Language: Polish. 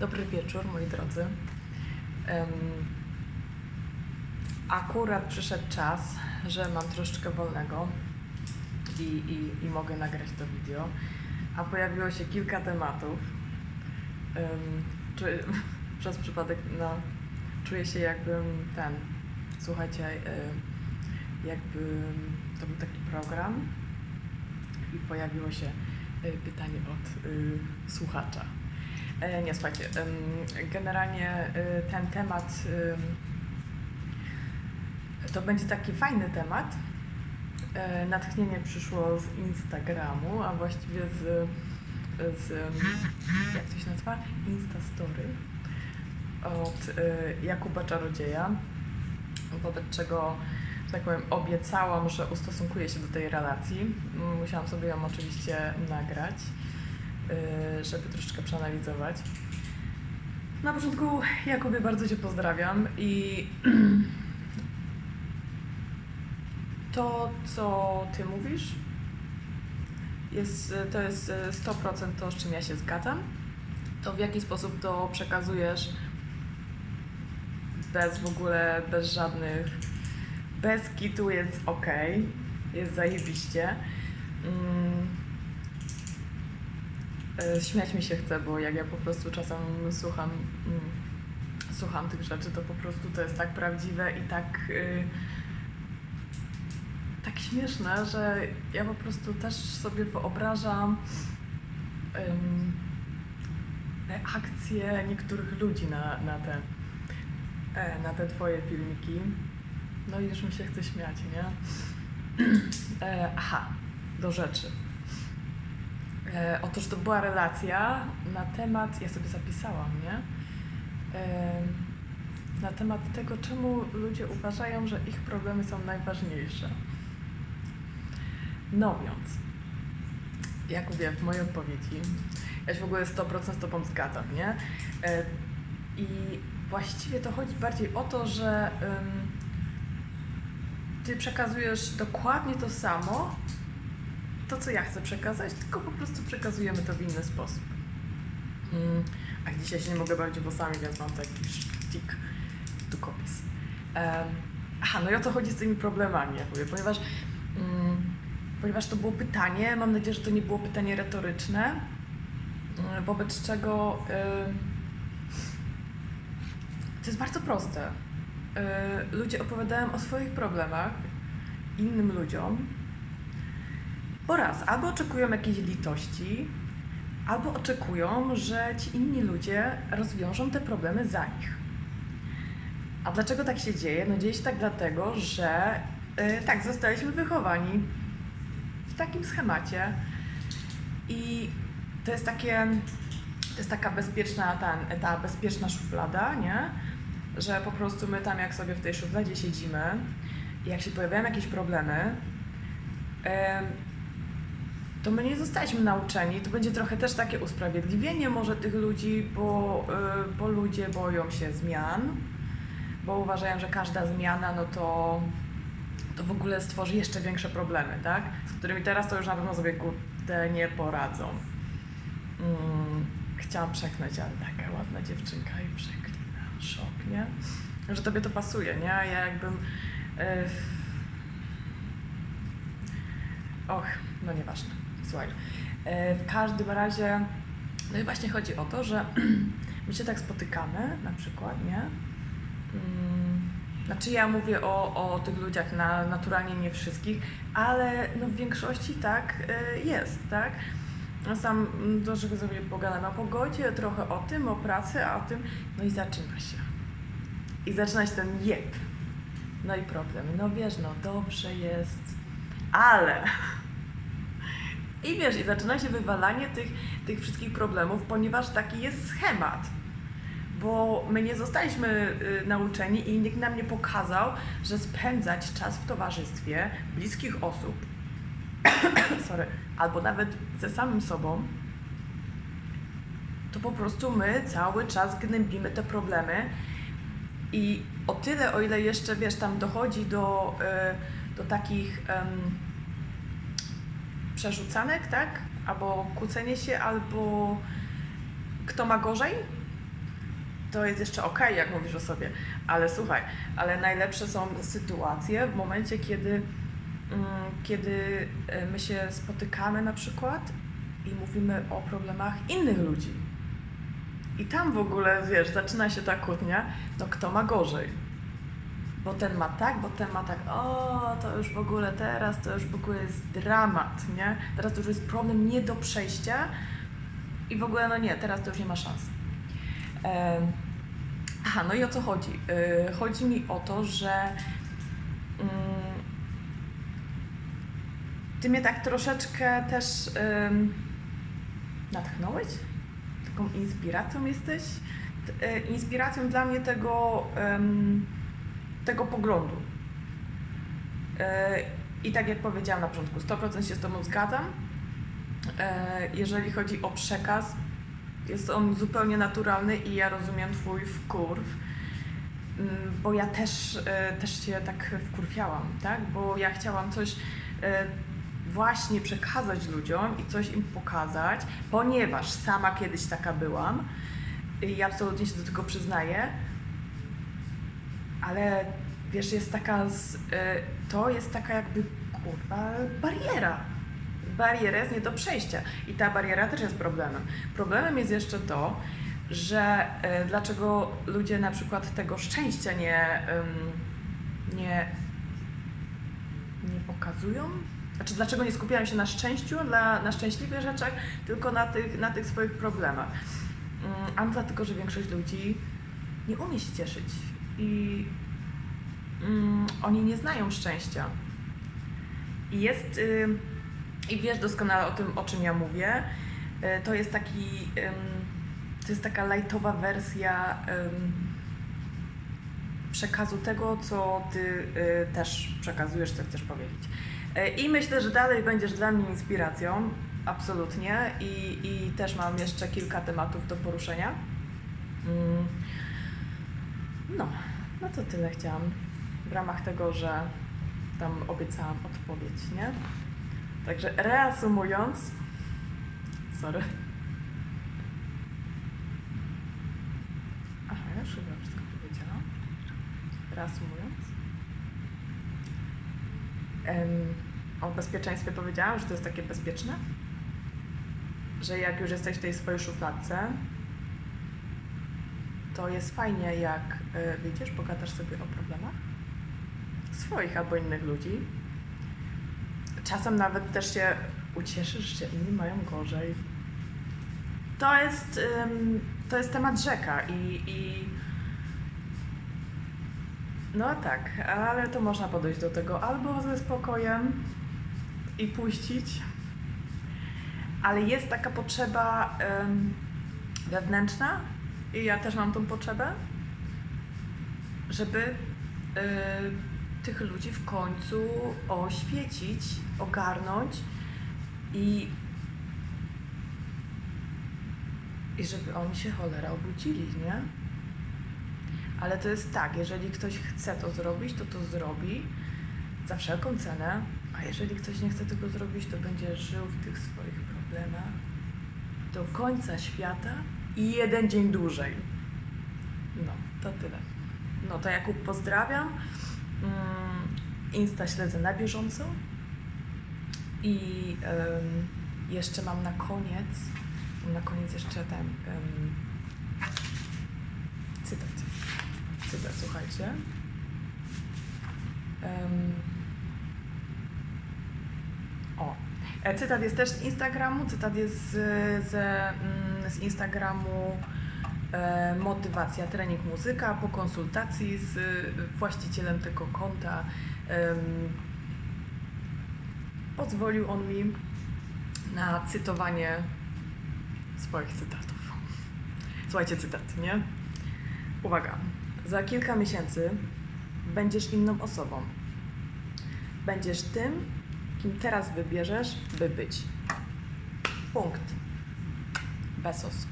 Dobry wieczór, moi drodzy. Akurat przyszedł czas, że mam troszeczkę wolnego i, i, i mogę nagrać to wideo, a pojawiło się kilka tematów. Em, czuję, przez przypadek no, czuję się jakbym ten, słuchajcie, e, jakby to był taki program i pojawiło się e, pytanie od y, słuchacza. E, Nie, słuchajcie, generalnie y, ten temat to będzie taki fajny temat. E, Natchnienie przyszło z Instagramu, a właściwie z, z jak to się nazywa? Instastory od Jakuba Czarodzieja, wobec czego, tak powiem, obiecałam, że ustosunkuję się do tej relacji. Musiałam sobie ją oczywiście nagrać żeby troszeczkę przeanalizować. Na początku, Jakubie, bardzo Cię pozdrawiam i to, co Ty mówisz, jest, to jest 100% to, z czym ja się zgadzam. To w jaki sposób to przekazujesz bez w ogóle, bez żadnych, bez kitu jest ok, jest zajebiście. Mm. E, Śmiać mi się chce, bo jak ja po prostu czasem słucham, mm, słucham tych rzeczy, to po prostu to jest tak prawdziwe i tak, y, tak śmieszne, że ja po prostu też sobie wyobrażam reakcje niektórych ludzi na, na, te, e, na te twoje filmiki. No i już mi się chce śmiać, nie? E, aha, do rzeczy. E, otóż to była relacja na temat, ja sobie zapisałam, nie? E, na temat tego, czemu ludzie uważają, że ich problemy są najważniejsze. No więc, Jakubie, w mojej odpowiedzi, ja się w ogóle 100% z Tobą zgadzam, nie? E, I właściwie to chodzi bardziej o to, że Ty przekazujesz dokładnie to samo, to, co ja chcę przekazać, tylko po prostu przekazujemy to w inny sposób. Mm, a dzisiaj się nie mogę bawić włosami, więc mam taki sztik, długopis. Um, aha, no i o co chodzi z tymi problemami, jak mówię, ponieważ, mm, ponieważ to było pytanie, mam nadzieję, że to nie było pytanie retoryczne, mm, wobec czego ym, to jest bardzo proste. Y, ludzie opowiadają o swoich problemach innym ludziom, bo raz, albo oczekują jakiejś litości, albo oczekują, że ci inni ludzie rozwiążą te problemy za nich. A dlaczego tak się dzieje? No dzieje się tak dlatego, że y, tak, zostaliśmy wychowani w takim schemacie i to jest takie, to jest taka bezpieczna, ta, ta bezpieczna szuflada, nie? Że po prostu my tam jak sobie w tej szufladzie siedzimy jak się pojawiają jakieś problemy, em, to my nie zostaliśmy nauczeni. To będzie trochę też takie usprawiedliwienie może tych ludzi, bo, y, bo ludzie boją się zmian, bo uważają, że każda zmiana, no to, to w ogóle stworzy jeszcze większe problemy, tak? Z którymi teraz to już na pewno sobie kurde nie poradzą. Mm, chciałam przeknąć, ale taka ładna dziewczynka i przeklinam. Szok, nie? Że tobie to pasuje, nie? Ja jakbym... y, Och, no nieważne. E, W każdym razie, no i właśnie chodzi o to, że my się tak spotykamy na przykład, nie? Mm, Znaczy ja mówię o, o tych ludziach, na, naturalnie nie wszystkich, ale no w większości tak e, jest, tak? No Sam mm, troszkę sobie pogadamy o pogodzie, trochę o tym, o pracy, a o tym, no i zaczyna się. I zaczyna się ten jeb. No i problem. No wiesz, no dobrze jest, ale i wiesz, i zaczyna się wywalanie tych, tych wszystkich problemów, ponieważ taki jest schemat. Bo my nie zostaliśmy y, nauczeni i nikt nam nie pokazał, że spędzać czas w towarzystwie bliskich osób, sorry, albo nawet ze samym sobą, to po prostu my cały czas gnębimy te problemy i o tyle, o ile jeszcze, wiesz, tam dochodzi do, y, do takich... em, przerzucanek, tak? Albo kłócenie się, albo kto ma gorzej, to jest jeszcze okej, jak mówisz o sobie, ale słuchaj, ale najlepsze są sytuacje w momencie, kiedy, mm, kiedy e, my się spotykamy na przykład i mówimy o problemach innych ludzi. I tam w ogóle, wiesz, zaczyna się ta kłótnia, no kto ma gorzej. Bo ten ma tak, bo ten ma tak, o, to już w ogóle teraz, to już w ogóle jest dramat, nie? Teraz to już jest problem nie do przejścia i w ogóle, no nie, teraz to już nie ma szans. Em, Aha, no i o co chodzi? Yy, Chodzi mi o to, że mm, ty mnie tak troszeczkę też ym, natchnąłeś? Taką inspiracją jesteś? Y, Inspiracją dla mnie tego, tego poglądu. Yy, I tak jak powiedziałam na początku, 100% się z Tobą zgadzam. Yy, Jeżeli chodzi o przekaz, jest on zupełnie naturalny i ja rozumiem Twój wkurw, Mm, bo ja też, e, też się tak wkurwiałam, tak? Bo ja chciałam coś e, właśnie przekazać ludziom i coś im pokazać, ponieważ sama kiedyś taka byłam i absolutnie się do tego przyznaję, ale wiesz, jest taka, z, e, to jest taka jakby kurwa bariera. Bariera jest nie do przejścia i ta bariera też jest problemem. Problemem jest jeszcze to, że e, dlaczego ludzie na przykład tego szczęścia nie, nie, nie pokazują? Znaczy, dlaczego nie skupiają się na szczęściu, na, na szczęśliwych rzeczach, tylko na tych, na tych swoich problemach? Mm, A dlatego, że większość ludzi nie umie się cieszyć i mm, oni nie znają szczęścia. I jest, y, i wiesz doskonale o tym, o czym ja mówię, y, to jest taki, ym, to jest taka lightowa wersja ym, przekazu tego, co ty y, też przekazujesz, co chcesz powiedzieć. Y, I myślę, że dalej będziesz dla mnie inspiracją, absolutnie, i, i też mam jeszcze kilka tematów do poruszenia. Mm. No, no to tyle chciałam w ramach tego, że tam obiecałam odpowiedź, nie? Także reasumując, sorry. Aha, ja już chyba wszystko powiedziałam. Reasumując. Em, o bezpieczeństwie powiedziałam, że to jest takie bezpieczne, że jak już jesteś w tej swojej szufladce, to jest fajnie, jak y, wyjdziesz, pogadasz sobie o problemach swoich albo innych ludzi. Czasem nawet też się ucieszysz, że inni mają gorzej. To jest, to jest temat rzeka i, i no tak, ale to można podejść do tego albo ze spokojem i puścić, ale jest taka potrzeba wewnętrzna i ja też mam tą potrzebę, żeby y, tych ludzi w końcu oświecić, ogarnąć i, i żeby oni się cholera obudzili, nie? Ale to jest tak, jeżeli ktoś chce to zrobić, to to zrobi za wszelką cenę, a jeżeli ktoś nie chce tego zrobić, to będzie żył w tych swoich problemach do końca świata i jeden dzień dłużej. No, to tyle. No to Jakub pozdrawiam. Insta śledzę na bieżąco. I em, jeszcze mam na koniec, mam na koniec jeszcze ten em, cytat. Cytat, słuchajcie. Em, o, e, cytat jest też z Instagramu, cytat jest z, ze, mm, z Instagramu e, Motywacja, trening, muzyka. Po konsultacji z właścicielem tego konta pozwolił on mi na cytowanie swoich cytatów. Słuchajcie, cytat, nie? Uwaga. Za kilka miesięcy będziesz inną osobą. Będziesz tym, kim teraz wybierzesz, by być. Punkt. Besos.